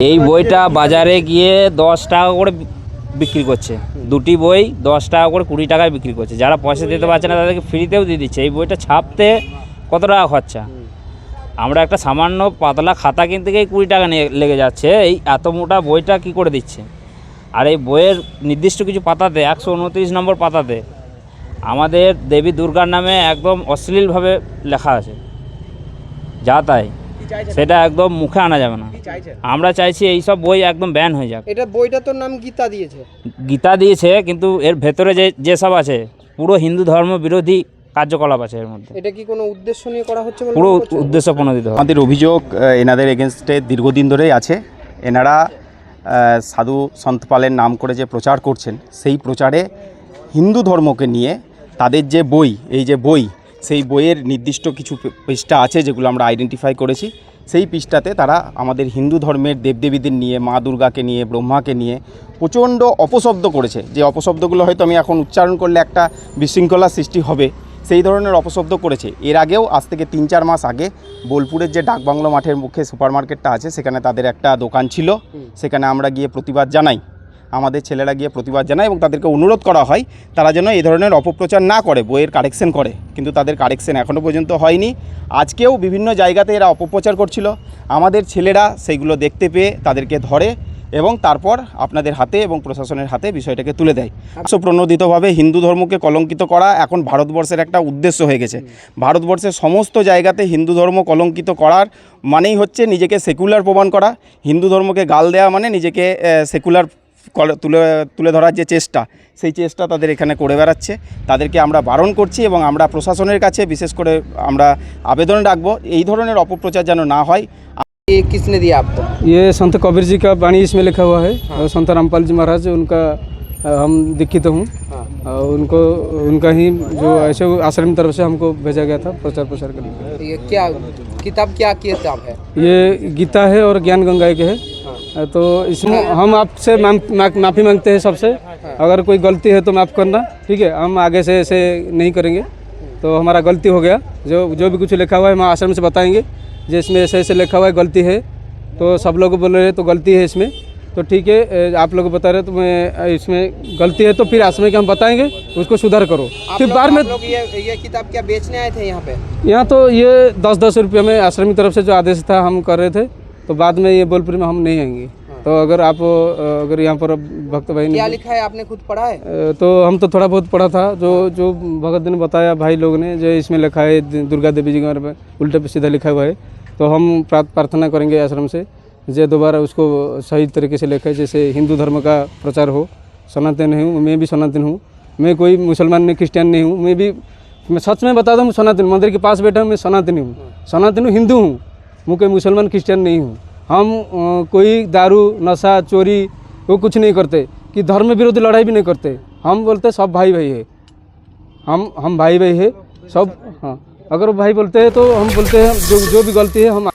এই বইটা বাজারে গিয়ে দশ টাকা করে বিক্রি করছে। দুটি বই দশ টাকা করে কুড়ি টাকায় বিক্রি করছে। যারা পয়সা দিতে পারছে না, তাদেরকে ফ্রিতেও দিয়ে দিচ্ছে। এই বইটা ছাপতে কত টাকা খরচা? আমরা একটা সামান্য পাতলা খাতা কিনতে গিয়ে কুড়ি টাকা নিয়ে লেগে যাচ্ছে। এই এত মোটা বইটা কি করে দিচ্ছে? আর এই বইয়ের নির্দিষ্ট কিছু পাতাতে, একশো উনত্রিশ নম্বর পাতাতে আমাদের দেবী দুর্গার নামে একদম অশ্লীলভাবে লেখা আছে। যা তাই। সেটা একদম মুখে আনা যাবে না। আমরা চাইছি এই সব বই একদম ব্যান হয়ে যাক। এটা বইটা তোর নাম গীতা দিয়েছে। গীতা দিয়েছে কিন্তু এর ভেতরে যে যেসব আছে পুরো হিন্দু ধর্ম বিরোধী কার্যকলাপ আছে এর মধ্যে। এটা কি কোনো উদ্দেশ্য নিয়ে করা হচ্ছে পুরো? উদ্দেশ্য প্রণোদিত। হবে আমাদের অভিযোগ এনাদের এগেনস্টে দীর্ঘদিন ধরেই আছে। এনারা সাধু সন্তপালের নাম করে যে প্রচার করছেন সেই প্রচারে হিন্দু ধর্মকে নিয়ে তাদের যে বই এই যে বই সেই বইয়ের নির্দিষ্ট কিছু পৃষ্ঠা আছে যেগুলো আমরা আইডেন্টিফাই করেছি। সেই পৃষ্ঠাতে তারা আমাদের হিন্দু ধর্মের দেবদেবীদের নিয়ে মা দুর্গাকে নিয়ে ব্রহ্মাকে নিয়ে প্রচণ্ড অপশব্দ করেছে। যে অপশব্দগুলো হয়তো আমি এখন উচ্চারণ করলে একটা বিশৃঙ্খলা সৃষ্টি হবে সেই ধরনের অপশব্দ করেছে। এর আগেও আজ থেকে তিন চার মাস আগে বোলপুরের যে ডাকবাংলো মাঠের মুখে সুপার মার্কেটটা আছে সেখানে তাদের একটা দোকান ছিল। সেখানে আমরা গিয়ে প্রতিবাদ জানাই। আমাদের ছেলেরা গিয়ে প্রতিবাদ জানায় এবং তাদেরকে অনুরোধ করা হয়, তারা যেন এই ধরনের অপপ্রচার না করে, বইয়ের কারেকশন করে। কিন্তু তাদের কারেকশন এখনও পর্যন্ত হয়নি। আজকেও বিভিন্ন জায়গাতে এরা অপপ্রচার করছিল। আমাদের ছেলেরা সেইগুলো দেখতে পেয়ে তাদেরকে ধরে এবং তারপর আপনাদের হাতে এবং প্রশাসনের হাতে বিষয়টাকে তুলে দেয়। প্রণোদিতভাবে হিন্দু ধর্মকে কলঙ্কিত করা এখন ভারতবর্ষের একটা উদ্দেশ্য হয়ে গেছে। ভারতবর্ষের সমস্ত জায়গাতে হিন্দু ধর্ম কলঙ্কিত করার মানেই হচ্ছে নিজেকে সেকুলার প্রমাণ করা। হিন্দু ধর্মকে গাল দেওয়া মানে নিজেকে সেকুলার তুলে তুলে ধরার যে চেষ্টা সেই চেষ্টা তাদের এখানে করে বেড়াচ্ছে তাদেরকে আমরা বারণ করছি এবং আমরা প্রশাসনের কাছে বিশেষ করে আমরা আবেদন রাখবো এই ধরনের অপপ্রচার যেন না হয় ये किसने दिया आपको ये संत कबीर जी का वाणी इसमें लिखा हुआ है और संत रामपाल जी महाराज उनका अ, हम दीक्षित हूँ हाँ और उनको उनका ही जो ऐसे वो आश्रम की तरफ से हमको भेजा गया था प्रचार प्रसार करने के लिए। ये क्या किताब क्या किताब है ये गीता है और ज्ञान गंगा के है हाँ अ, तो इसमें हम आपसे माफ़ी मांगते हैं सबसे। अगर कोई गलती है तो माफ़ करना ठीक है? हम आगे से ऐसे नहीं करेंगे। तो हमारा गलती हो गया। जो जो भी कुछ लिखा हुआ है हम आश्रम से बताएँगे। जो इसमें ऐसे ऐसे लिखा हुआ है गलती है तो सब लोग बोल रहे हैं तो गलती है इसमें। तो ठीक है आप लोग बता रहे हैं तो मैं इसमें गलती है तो फिर आश्रम के हम बताएँगे उसको सुधार करो। फिर बाद में ये ये किताब क्या बेचने आए थे यहाँ पे? यहाँ तो ये दस दस रुपये में आश्रम की तरफ़ से जो आदेश था हम कर रहे थे। तो बाद में ये बोलपुर में हम नहीं आएँगे। तो अगर आप अगर यहाँ पर भक्त भाई क्या लिखा है? आपने खुद पढ़ा है? तो हम तो थोड़ा बहुत पढ़ा था। जो जो भगत ने बताया भाई लोग ने जो इसमें लिखा है दुर्गा देवी जी के बारे में उल्टे पे सीधा लिखा हुआ है। तो हम प्रार्थ- प्रार्थना करेंगे आश्रम से जो दोबारा उसको सही तरीके से लिखा है जैसे हिंदू धर्म का प्रचार हो। सनातन हूँ मैं भी सनातन हूँ। मैं कोई मुसलमान नहीं क्रिश्चियन नहीं हूँ। मैं भी मैं सच में बता दूँ सनातन मंदिर के पास बैठा हूँ मैं सनातनी हूँ। सनातन हूँ हिंदू हूँ। मैं कोई मुसलमान क्रिश्चियन नहीं हूँ। हम कोई दारू, नशा, चोरी, वो कुछ नहीं करते, कि धर्म विरोधी लड़ाई भी नहीं करते। हम बोलते सब भाई भाई है। हम हम भाई भाई है, सब हाँ। अगर वो भाई बोलते हैं तो हम बोलते हैं, जो जो भी गलती है, हम